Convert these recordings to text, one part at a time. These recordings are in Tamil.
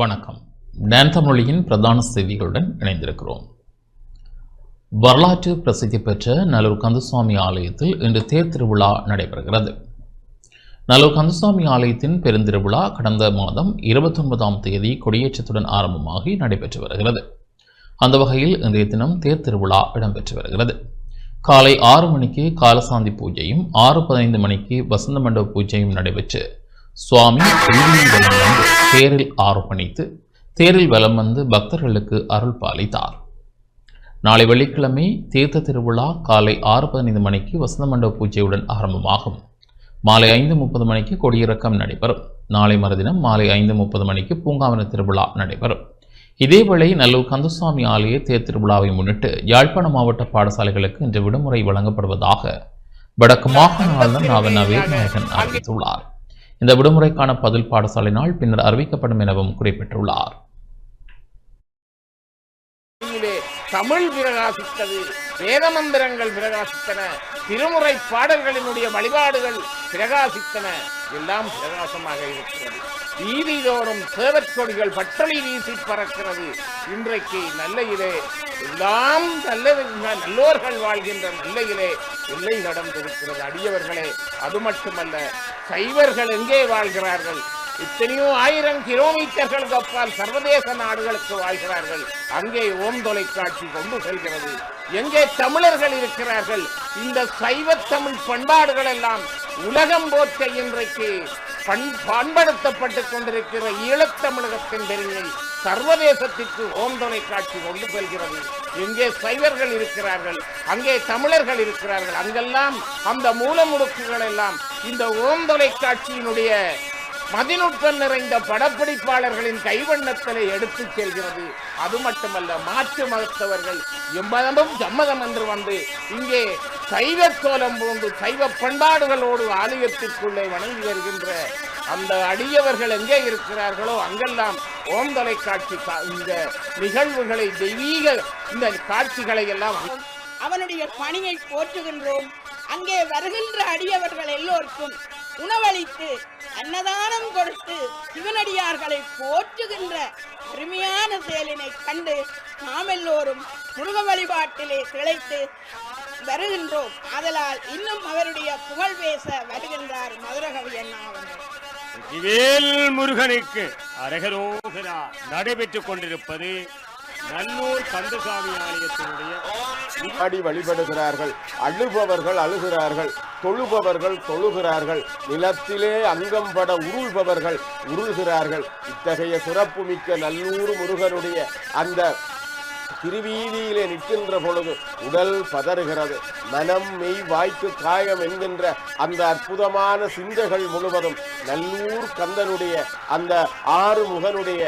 வணக்கம். டான் தமிழியின் பிரதான செய்திகளுடன் இணைந்திருக்கிறோம். வரலாற்று பிரசித்தி பெற்ற நல்லூர் கந்தசுவாமி ஆலயத்தில் இன்று தேர் திருவிழா நடைபெறுகிறது. நல்லூர் கந்தசுவாமி ஆலயத்தின் பெருந்திருவிழா கடந்த மாதம் இருபத்தொன்பதாம் தேதி கொடியேற்றத்துடன் ஆரம்பமாகி நடைபெற்று வருகிறது. அந்த வகையில் இன்றைய தினம் தேர் திருவிழா இடம்பெற்று வருகிறது. காலை ஆறு மணிக்கு காலசாந்தி பூஜையும் ஆறு பதினைந்து மணிக்கு வசந்த மண்டப பூஜையும் நடைபெற்று சுவாமி வீதியில் வலம் வந்து தேரில் ஆரோப்பணித்து தேரில் வலம் வந்து பக்தர்களுக்கு அருள் பாலித்தார். நாளை வெள்ளிக்கிழமை தீர்த்த திருவிழா காலை ஆறு பதினைந்து மணிக்கு வசந்த மண்டப பூஜையுடன் ஆரம்பமாகும். மாலை ஐந்து முப்பது மணிக்கு கொடியிறக்கம் நடைபெறும். நாளை மறுதினம் மாலை ஐந்து முப்பது மணிக்கு பூங்காவன திருவிழா நடைபெறும். இதேவேளை நல்லூர் கந்தசுவாமி ஆலய தேர் திருவிழாவை முன்னிட்டு யாழ்ப்பாண மாவட்ட பாடசாலைகளுக்கு இன்று விடுமுறை வழங்கப்படுவதாக வடக்கு மாகாண ஆளுநர் நாவண்ணா வேதநாயகன் அறிவித்துள்ளார். இந்த விடுமுறைக்கான பதில் பாடசாலை நாள் பின்னர் அறிவிக்கப்படும் எனவும் குறிப்பிட்டுள்ளார். தமிழ் பிரகாசித்தது வேத மந்திரங்கள் பிரகாசித்தன திருமுறை பாடல்களினுடைய வழிபாடுகள் பிரகாசித்தன எல்லாம் பிரகாசமாக இருக்கிறது. வீதிதோறும் சேவற்கொடிகள் பட்டளி வீசி பறக்கிறது. இன்றைக்கு நல்லையிலே எல்லாம் நல்ல நல்லோர்கள் வாழ்கின்ற நல்லையிலே எல்லை நடந்திருக்கிறது. அடியவர்களே அது மட்டுமல்ல சைவர்கள் எங்கே வாழ்கிறார்கள்? இத்தனையோ ஆயிரம் கிலோமீட்டர்களுக்கு அப்பால் சர்வதேச நாடுகளுக்கு வாழ்கிறார்கள். அங்கே ஓம் தொலைக்காட்சி கொண்டு செல்கிறது. எங்கே தமிழர்கள் இருக்கிறார்கள்? இந்த சைவ தமிழ் பண்பாடுகள் எல்லாம் உலகம் போற்ற இன்றைக்கு பண் பண்படுத்தப்பட்டுக் கொண்டிருக்கிற ஈழத்தமிழகத்தின் பெருமை சர்வதேசத்திற்கு ஓம் தொலைக்காட்சி கொண்டு செல்கிறது. எங்கே சைவர்கள் இருக்கிறார்கள்? அங்கே தமிழர்கள் இருக்கிறார்கள். அங்கெல்லாம் அந்த மூலமுடுக்குகள் எல்லாம் இந்த ஓம் தொலைக்காட்சியினுடைய மதிநுட்பம் நிறைந்த படப்பிடிப்பாளர்களின் கைவண்ணத்திலே எடுத்துச் செல்கிறது. அது மட்டுமல்ல மாற்று மதத்தவர்கள் எம்மதமும் சம்மதம் என்று வந்து இங்கே சைவ கோலம் போன்று சைவ பண்பாடுகளோடு ஆலயத்திற்குள்ளே வணங்கி வருகின்ற அந்த அடியவர்கள் எங்கே இருக்கிறார்களோ அங்கெல்லாம் ஓம் தொலைக்காட்சி இந்த நிகழ்வுகளை தெய்வீக இந்த காட்சிகளை எல்லாம் அவனுடைய பணியை போற்றுகின்றோம். அங்கே வருகின்ற அடியவர்கள் எல்லோருக்கும் உணவளித்து அன்னதானம் கொடுத்து சிவனடியார்களை போற்றுகின்ற அருமையான செயலினை கண்டு நாம் எல்லோரும் முருக வழிபாட்டிலே திளைத்து வருகின்றோம். ஆதலால் இன்னும் அவருடைய புகழ் பேச வருகின்றார் மதுரகவி அண்ணா அவர்கள் வேல் முருகனுக்கு அரகரோகரா நடைபெற்றுக் கொண்டிருப்பது நல்லூர் கந்தசாமி ஆலயத்தினுடைய ஆடி வழிபடுகிறார்கள் அழுபவர்கள் அழுகிறார்கள் தொழுபவர்கள் தொழுகிறார்கள் நிலத்திலே அங்கம்பட உருள்பவர்கள் உருள்கிறார்கள். இத்தகைய சிறப்புமிக்க நல்லூர் முருகனுடைய அந்த திருவீதியிலே நிற்கின்ற பொழுது உடல் பதறுகிறது. மனம் மெய் வாய்க்கு காயம் என்கின்ற அந்த அற்புதமான சிந்தைகள் முழுவதும் நல்லூர் கந்தனுடைய அந்த ஆறு முகனுடைய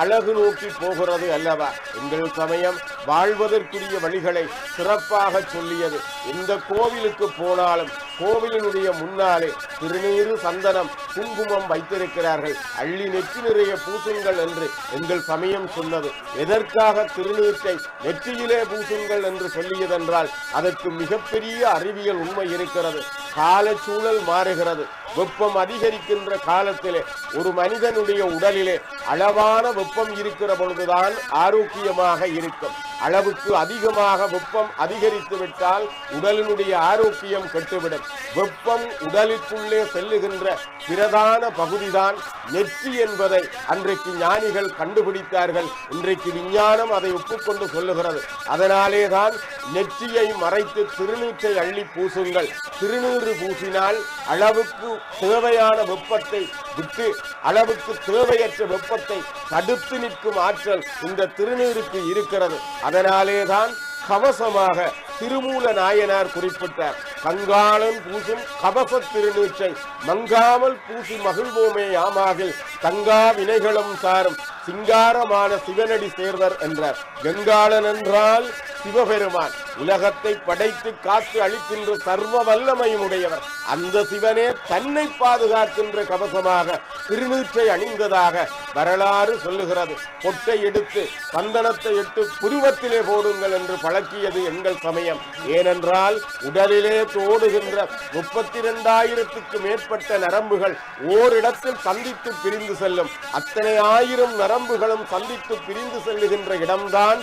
அழகு நோக்கி போகிறது அல்லவா? எங்கள் சமயம் வாழ்வதற்குரிய வழிகளை சிறப்பாக சொல்லியது. எந்த கோவிலுக்கு போனாலும் கோவிலினுடைய முன்னாலே திருநீறு சந்தனம் குங்குமம் வைத்திருக்கிறார்கள். அள்ளி நெற்றி நிறைய பூசுங்கள் என்று எங்கள் சமயம் சொன்னது. எதற்காக திருநீற்றை நெற்றியிலே பூசுங்கள் என்று சொல்லியதென்றால் அதற்கு மிகப்பெரிய அறிவியல் உண்மை இருக்கிறது. காலச்சூழல் மாறுகிறது. வெப்பம் அதிகரிக்கின்ற காலத்திலே ஒரு மனிதனுடைய உடலிலே அளவான வெப்பம் இருக்கிற பொழுதுதான் ஆரோக்கியமாக இருக்கும். அளவுக்கு அதிகமாக வெப்பம் அதிகரித்து விட்டால் உடலினுடைய ஆரோக்கியம் கெட்டுவிடும். வெப்பம் உடலுக்குள்ளே செல்லுகின்ற பிரதான பகுதிதான் நெற்றி என்பதை அன்றைக்கு ஞானிகள் கண்டுபிடித்தார்கள். இன்றைக்கு விஞ்ஞானம் அதை ஒப்புக்கொண்டு சொல்லுகிறது. அதனாலே தான் நெற்றியை மறைத்து திருநீற்றை அள்ளி பூசுங்கள். திருநீறு பூசினால் அளவுக்கு தேவையான வெப்பத்தை விட்டு அளவுக்கு தேவையற்ற வெப்பத்தை தடுத்து நிற்கும் ஆற்றல் இந்த திருநீருக்கு இருக்கிறது. அதனாலேதான் கவசமாக திருமூல நாயனார் குறிப்பிட்டார் கங்காளன் பூசும் கவச திருநீற்றை மங்காமல் பூசி மகிழ்வோமே யாமாகில் தங்கா வினைகளும் சாரும் சிங்காரமான சிவனடி சேர்வர் என்றார் கங்காளன் என்றால் சிவபெருமான். உலகத்தை படைத்து காத்து அளிக்கின்ற சர்வ வல்லமையும் உடையவர். அந்த சிவனே தன்னை பாதுகாக்கின்ற கவசமாக திருநீற்றை அணிந்ததாக வரலாறு சொல்லுகிறது. பொட்டை எடுத்து சந்தனத்தை எடுத்து புருவத்திலே போடுங்கள் என்று பழக்கியது எங்கள் சமயம். ஏனென்றால் உடலிலே தோடுகின்ற முப்பத்தி இரண்டாயிரத்துக்கு மேற்பட்ட நரம்புகள் ஓரிடத்தில் சந்தித்து பிரிந்து செல்லும். அத்தனை ஆயிரம் நரம்புகளும் சந்தித்து பிரிந்து செல்லுகின்ற இடம்தான்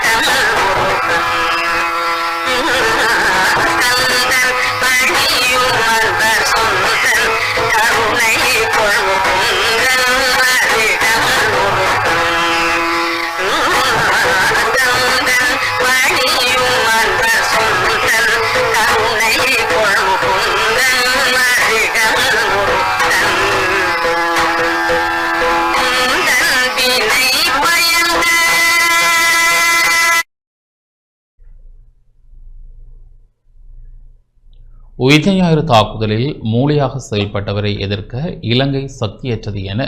உயிர் ஞாயிறு தாக்குதலில் மூளையாக செயல்பட்டவரை எதிர்க்க இலங்கை சக்தியற்றது என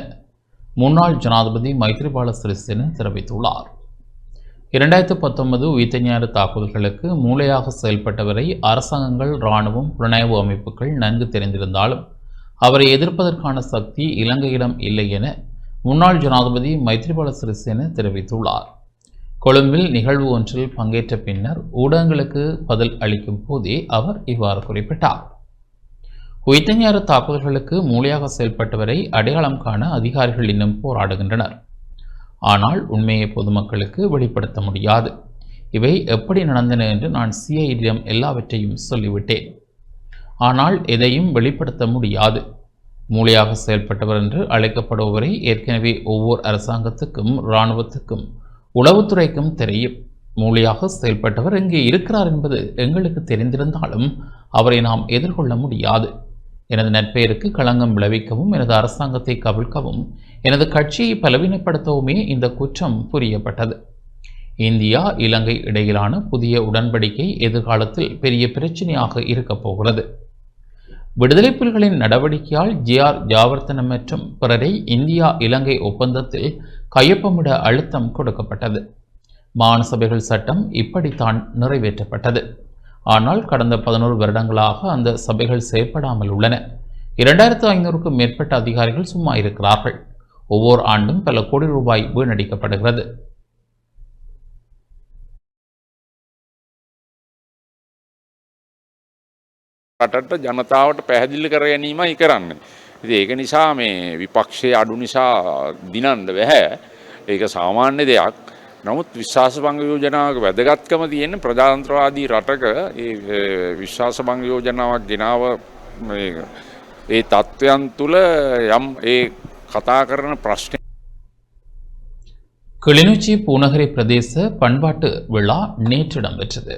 முன்னாள் ஜனாதிபதி மைத்ரிபால சிறிசேன தெரிவித்துள்ளார். இரண்டாயிரத்து பத்தொன்பது உயிர் ஞாயிறு தாக்குதல்களுக்கு மூளையாக செயல்பட்டவரை அரசாங்கங்கள் இராணுவம் புலனாய்வு அமைப்புகள் நன்கு தெரிந்திருந்தாலும் அவரை எதிர்ப்பதற்கான சக்தி இலங்கையிடம் இல்லை என முன்னாள் ஜனாதிபதி மைத்ரிபால சிறிசேன தெரிவித்துள்ளார். கொழும்பில் நிகழ்வு ஒன்றில் பங்கேற்ற பின்னர் ஊடகங்களுக்கு பதில் அளிக்கும் போதே அவர் இவ்வாறு குறிப்பிட்டார். உயிர்த்தஞ்சாறு தாக்குதல்களுக்கு மூளையாக செயல்பட்டவரை அடையாளம் காண அதிகாரிகள் இன்னும் போராடுகின்றனர். ஆனால் உண்மையை பொதுமக்களுக்கு வெளிப்படுத்த முடியாது. இவை எப்படி நடந்தன என்று நான் சிஐடியிடம் எல்லாவற்றையும் சொல்லிவிட்டேன். ஆனால் எதையும் வெளிப்படுத்த முடியாது. மூளையாக செயல்பட்டவர் என்று அழைக்கப்படுபவரை ஏற்கனவே ஒவ்வொரு அரசாங்கத்துக்கும் இராணுவத்துக்கும் உளவுத்துறைக்கும் தெரியும் மூலியாக செயல்பட்டவர் இங்கே இருக்கிறார் என்பது எங்களுக்கு தெரிந்திருந்தாலும் அவரை நாம் எதிர்கொள்ள முடியாது. எனது நட்பெயருக்கு களங்கம் விளைவிக்கவும் எனது அரசாங்கத்தை கவிழ்க்கவும் எனது கட்சியை பலவீனப்படுத்தவுமே இந்த குற்றம் புரியப்பட்டது. இந்தியா இலங்கை இடையிலான புதிய உடன்படிக்கை எதிர்காலத்தில் பெரிய பிரச்சனையாக இருக்கப் போகிறது. விடுதலை புலிகளின் நடவடிக்கையால் ஜிஆர் ஜாவர்த்தனம் மற்றும் பிறரை இந்தியா இலங்கை ஒப்பந்தத்தில் கையொப்பமிட அழுத்தம் கொடுக்கப்பட்டது மாநசபைகள் சட்டம் இப்படித்தான் நிறைவேற்றப்பட்டது ஆனால் கடந்த பதினோரு வருடங்களாக அந்த சபைகள் செயற்படாமல் உள்ளன இரண்டாயிரத்து ஐநூறுக்கும் மேற்பட்ட அதிகாரிகள் சும்மா இருக்கிறார்கள் ஒவ்வொரு ஆண்டும் பல கோடி ரூபாய் வீணடிக்கப்படுகிறது රටට ජනතාවට පැහැදිල්ලි කර ගැනීමයි කරන්න. ඉතින් ඒක නිසා මේ විපක්ෂයේ අඩු නිසා දිනන්න බැහැ. ඒක සාමාන්‍ය දෙයක්. නමුත් විශ්වාස භංග යෝජනාවක වැදගත්කම තියෙන්නේ ප්‍රජාතන්ත්‍රවාදී රටක ඒ ඒ විශ්වාස භංග යෝජනාවක් ගෙනාව මේ ඒ තත්ත්වයන් තුළ යම් ඒ කතා කරන ප්‍රශ්න கிளிநொச்சி பூநகரி பிரதேச பண்பாட்டு விழா நேற்று இடம்பெற்றது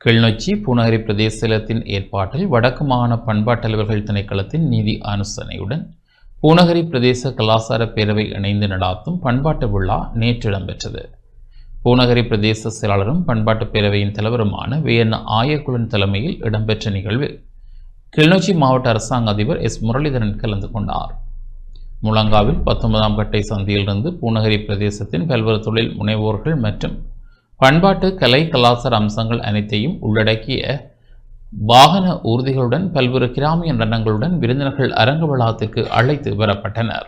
கிளிநொச்சி பூநகரி பிரதேசத்தின் ஏற்பாட்டில் வடக்கு மாகாண பண்பாட்டலுவல்கள் திணைக்களத்தின் நீதி அனுசரணையுடன் பூநகரி பிரதேச கலாசார பேரவை இணைந்து நடாத்தும் பண்பாட்டு விழா நேற்று இடம்பெற்றது. பூநகரி பிரதேச செயலாளரும் பண்பாட்டு பேரவையின் தலைவருமான வே. ஆயக்குழன் தலைமையில் இடம்பெற்ற நிகழ்வில் கிளிநொச்சி மாவட்ட அரசாங்க அதிபர் எஸ். முரளிதரன் கலந்து கொண்டார். முழங்காவில் பத்தொன்பதாம் கட்டை சந்தியிலிருந்து பூநகரி பிரதேசத்தின் பல்வேறு தொழில் முனைவோர்கள் மற்றும் பண்பாட்டு கலை கலாச்சார அம்சங்கள் அனைத்தையும் உள்ளடக்கிய வாகன ஊர்திகளுடன் பல்வேறு கிராமிய நடனங்களுடன் விருந்தினர்கள் அரங்க விழாத்திற்கு அழைத்து வரப்பட்டனர்.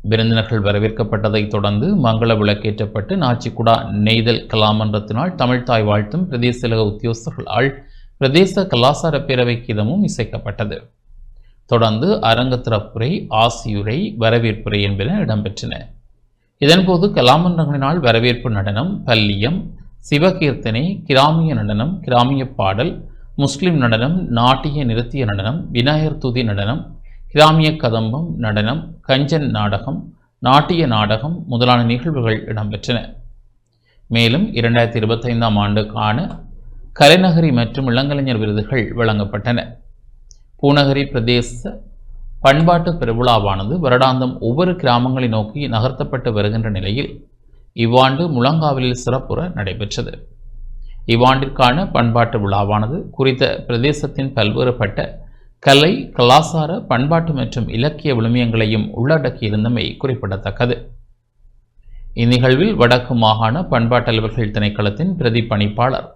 விருந்தினர்கள் வரவேற்கப்பட்டதைத் தொடர்ந்து மங்கள விளக்கேற்றப்பட்டு நாச்சிக்குடா நெய்தல் கலாமன்றத்தினால் தமிழ்தாய் வாழ்த்தும் பிரதேசலக உத்தியோகஸ்தர்களால் பிரதேச கலாசார பேரவை கீதமும் இசைக்கப்பட்டது. தொடர்ந்து அரங்கத்திரப்புரை ஆசியுரை வரவேற்புரை என்பன இடம்பெற்றன. இதன்போது கலாமன்றங்களினால் வரவேற்பு நடனம் பல்லியம் சிவகீர்த்தனை கிராமிய நடனம் கிராமிய பாடல் முஸ்லிம் நடனம் நாட்டிய நிறுத்திய நடனம் விநாயகர் துதி நடனம் கிராமிய கதம்பம் நடனம் கஞ்சன் நாடகம் நாட்டிய நாடகம் முதலான நிகழ்வுகள் இடம்பெற்றன. மேலும் இரண்டாயிரத்தி இருபத்தைந்தாம் ஆண்டுக்கான கலைநகரி மற்றும் இளங்கலைஞர் விருதுகள் வழங்கப்பட்டன. பூநகரி பிரதேச பண்பாட்டு பெருவிழாவானது வருடாந்தம் ஒவ்வொரு கிராமங்களை நோக்கி நகர்த்தப்பட்டு வருகின்ற நிலையில் இவ்வாண்டு முழங்காவிலில் சிறப்புற நடைபெற்றது. இவ்வாண்டிற்கான பண்பாட்டு விழாவானது குறித்த பிரதேசத்தின் பல்வேறுபட்ட கலை கலாசார பண்பாட்டு மற்றும் இலக்கிய விழுமியங்களையும் உள்ளடக்கியிருந்தமை குறிப்பிடத்தக்கது. இந்நிகழ்வில் வடக்கு மாகாண பண்பாட்டலுவல்கள் திணைக்களத்தின் பிரதி பணிப்பாளர்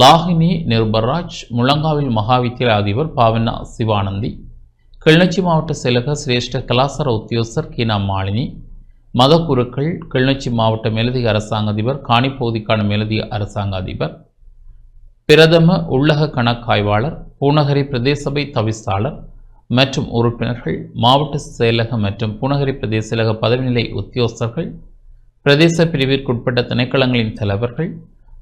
லாகினி நிர்பராஜ் முழங்காவில் மகாவித்தியாலய அதிபர் பாவனா சிவானந்தி கிளிநொச்சி மாவட்ட செயலக சிரேஷ்ட கலாசார உத்தியோகர் கீனா மாலினி மதக்குருக்கள் கிளிநொச்சி மாவட்ட மேலதிக அரசாங்க அதிபர் காணிப்பகுதிக்கான மேலதிக அரசாங்க அதிபர் பிரதம உள்ளக கணக்காய்வாளர் பூநகரி பிரதேசபை தவிசாளர் மற்றும் உறுப்பினர்கள் மாவட்ட செயலக மற்றும் பூநகரி பிரதேசலக பதவிநிலை உத்தியோகஸ்தர்கள் பிரதேச பிரிவிற்குட்பட்ட திணைக்களங்களின் தலைவர்கள்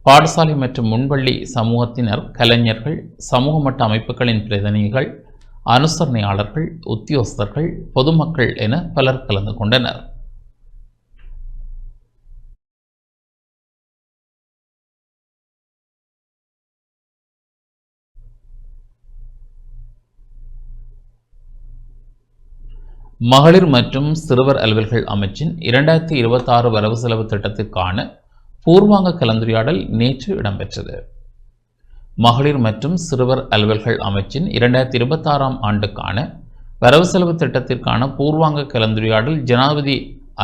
பாடசாலை மற்றும் முன்பள்ளி சமூகத்தினர் கலைஞர்கள் சமூக மட்ட அமைப்புகளின் பிரதிநிதிகள் அனுசரணையாளர்கள் உத்தியோகஸ்தர்கள் பொதுமக்கள் என பலர் கலந்து கொண்டனர். மகளிர் மற்றும் சிறுவர் அலுவல்கள் அமைச்சின் இரண்டாயிரத்தி இருபத்தாறு வரவு செலவு திட்டத்திற்கான பூர்வாங்க கலந்துரையாடல் நேற்று இடம்பெற்றது. மகளிர் மற்றும் சிறுவர் அலுவல்கள் அமைச்சின் இரண்டாயிரத்தி இருபத்தாறாம் ஆண்டுக்கான வரவு செலவு திட்டத்திற்கான பூர்வாங்க கலந்துரையாடல் ஜனாதிபதி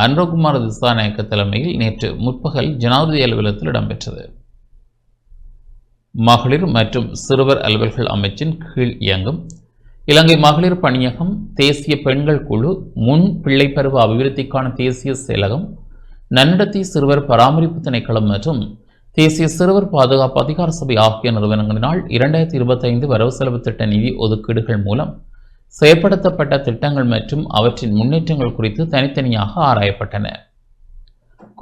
அனுரகுமார் திசாநாயக்க தலைமையில் நேற்று முற்பகல் ஜனாதிபதி அலுவலகத்தில் இடம்பெற்றது. மகளிர் மற்றும் சிறுவர் அலுவல்கள் அமைச்சின் கீழ் இயங்கும் இலங்கை மகளிர் பணியகம் தேசிய பெண்கள் குழு முன் பிள்ளை பருவ அபிவிருத்திக்கான தேசிய செயலகம் நன்னடத்தை சிறுவர் பராமரிப்பு திணைக்களம் மற்றும் தேசிய சிறுவர் பாதுகாப்பு அதிகார சபை ஆகிய நிறுவனங்களினால் இரண்டாயிரத்தி இருபத்தைந்து வரவு செலவு திட்ட நிதி ஒதுக்கீடுகள் மூலம் செயற்படுத்தப்பட்ட திட்டங்கள் மற்றும் அவற்றின் முன்னேற்றங்கள் குறித்து தனித்தனியாக ஆராயப்பட்டன.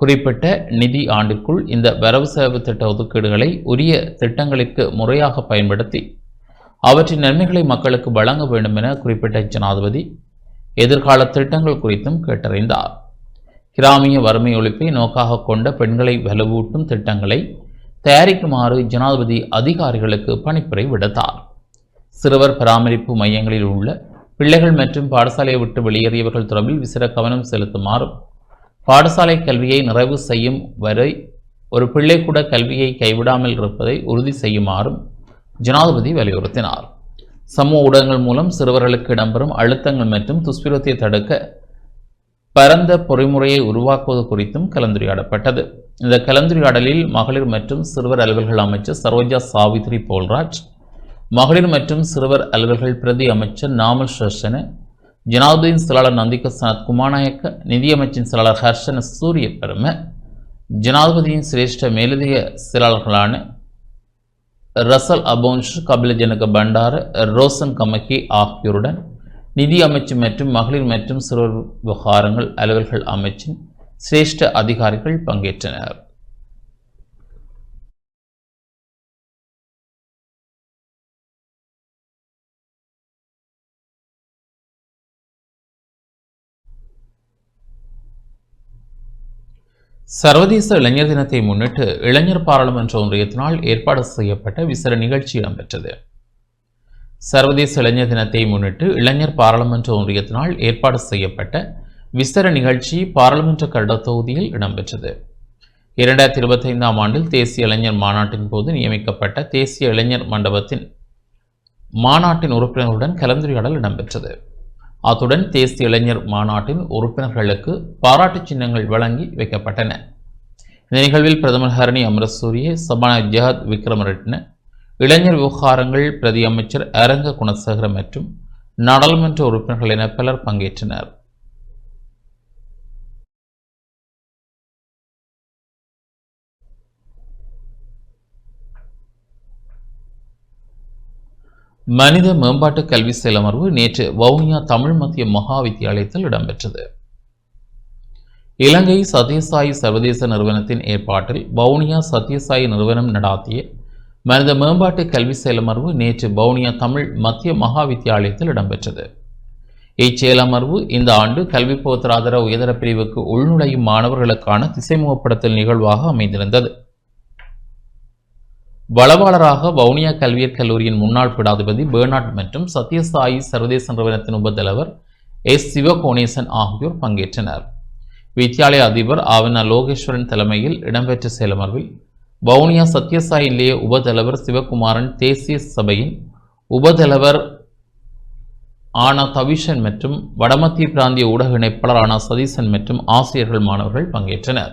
குறிப்பிட்ட நிதி ஆண்டிற்குள் இந்த வரவு செலவு திட்ட ஒதுக்கீடுகளை உரிய திட்டங்களுக்கு முறையாக பயன்படுத்தி அவற்றின் நன்மைகளை மக்களுக்கு வழங்க வேண்டும் என குறிப்பிட்ட ஜனாதிபதி எதிர்கால திட்டங்கள் குறித்தும் கேட்டறிந்தார். கிராமிய வறுமை ஒழிப்பை நோக்காக கொண்ட பெண்களை வலுவூட்டும் திட்டங்களை தயாரிக்குமாறு ஜனாதிபதி அதிகாரிகளுக்கு பணிப்புரை விடுத்தார். சிறுவர் பராமரிப்பு மையங்களில் உள்ள பிள்ளைகள் மற்றும் பாடசாலையை விட்டு வெளியேறியவர்கள் தொடர்பில் விசிற கவனம் செலுத்துமாறும் பாடசாலை கல்வியை நிறைவு செய்யும் வரை ஒரு பிள்ளை கூட கல்வியை கைவிடாமல் இருப்பதை உறுதி செய்யுமாறும் ஜனாதிபதி வலியுறுத்தினார். சமூக ஊடகங்கள் மூலம் சிறுவர்களுக்கு இடம்பெறும் அழுத்தங்கள் மற்றும் துஷ்பிரத்தை தடுக்க பரந்த பொறிமுறையை உருவாக்குவது குறித்தும் கலந்துரையாடப்பட்டது. இந்த கலந்துரையாடலில் மகளிர் மற்றும் சிறுவர் அலுவல்கள் அமைச்சர் சரோஜா சாவித்ரி போல்ராஜ் மகளிர் மற்றும் சிறுவர் அலுவல்கள் பிரதி அமைச்சர் நாமல் ஷர்ஷன ஜனாதிபதியின் செயலாளர் நந்திக சனத் குமாநாயக்க நிதியமைச்சின் செயலாளர் ஹர்ஷன சூரிய பெரும ஜனாதிபதியின் சிரேஷ்ட மேலதிக செயலாளர்களான ரசல் அபோன்ஷ் கபிலஜனக பண்டார ரோசன் கமக்கி ஆகியோருடன் நிதி அமைச்சு மற்றும் மகளிர் மற்றும் சிறுவர் விவகாரங்கள் அலுவல்கள் அமைச்சின் சிரேஷ்ட அதிகாரிகள் பங்கேற்றனர். சர்வதேச இளைஞர் தினத்தை முன்னிட்டு இளைஞர் பாராளுமன்ற ஒன்றியத்தினால் ஏற்பாடு செய்யப்பட்ட விசேட நிகழ்ச்சி இடம்பெற்றது. சர்வதேச இளைஞர் தினத்தை முன்னிட்டு இளைஞர் பாராளுமன்ற ஒன்றியத்தினால் ஏற்பாடு செய்யப்பட்ட விசேட நிகழ்ச்சி பாராளுமன்ற கருட தொகுதியில் இடம்பெற்றது. இரண்டாயிரத்தி இருபத்தைந்தாம் ஆண்டில் தேசிய இளைஞர் மாநாட்டின் போது நியமிக்கப்பட்ட தேசிய இளைஞர் மண்டபத்தின் மாநாட்டின் உறுப்பினர்களுடன் கலந்துரையாடல் இடம்பெற்றது. அத்துடன் தேசிய இளைஞர் மாநாட்டின் உறுப்பினர்களுக்கு பாராட்டு சின்னங்கள் வழங்கி வைக்கப்பட்டன. இந்த நிகழ்வில் பிரதமர் ஹரணி அமரசூரிய சபாநாயகர் ஜெகத் விக்ரமரெட்ன இளைஞர் விவகாரங்கள் பிரதி அமைச்சர் அரங்க குணசேகர மற்றும் நாடாளுமன்ற உறுப்பினர்கள் என பலர் பங்கேற்றனர். மனித மேம்பாட்டு கல்வி செயலமர்வு நேற்று வவுனியா தமிழ் மத்திய மகா வித்தியாலயத்தில் இடம்பெற்றது. இலங்கை சத்யசாயி சர்வதேச நிறுவனத்தின் ஏற்பாட்டில் வவுனியா சத்யசாயி நிறுவனம் நடாத்திய மனித மேம்பாட்டு கல்வி செயலமர்வு நேற்று பவுனியா தமிழ் மத்திய மகா வித்தியாலயத்தில் இடம்பெற்றது. இச்செயலமர்வு இந்த ஆண்டு கல்வி போத்தராதர உயர்தர பிரிவுக்கு உள்நுழையும் மாணவர்களுக்கான திசைமுகப்படுத்தல் நிகழ்வாக அமைந்திருந்தது. வளவாளராக வவுனியா கல்வியற் கல்லூரியின் முன்னாள் பீடாதிபதி பேர்னாட் மற்றும் சத்யசாயி சர்வதேச நிறுவனத்தின் உபத்தலைவர் எஸ் சிவகோணேசன் ஆகியோர் பங்கேற்றனர். வித்தியாலய அதிபர் ஆவன லோகேஸ்வரன் தலைமையில் இடம்பெற்ற செயலமர்வில் வவுனியா சத்யசாய் நிலைய உபதலைவர் சிவகுமாரன் தேசிய சபையின் உபதலைவர் ஆனா தவிஷன் மற்றும் வடமத்திய பிராந்திய ஊடக இணைப்பாளர் ஆனா சதீசன் மற்றும் ஆசிரியர்கள் மாணவர்கள் பங்கேற்றனர்.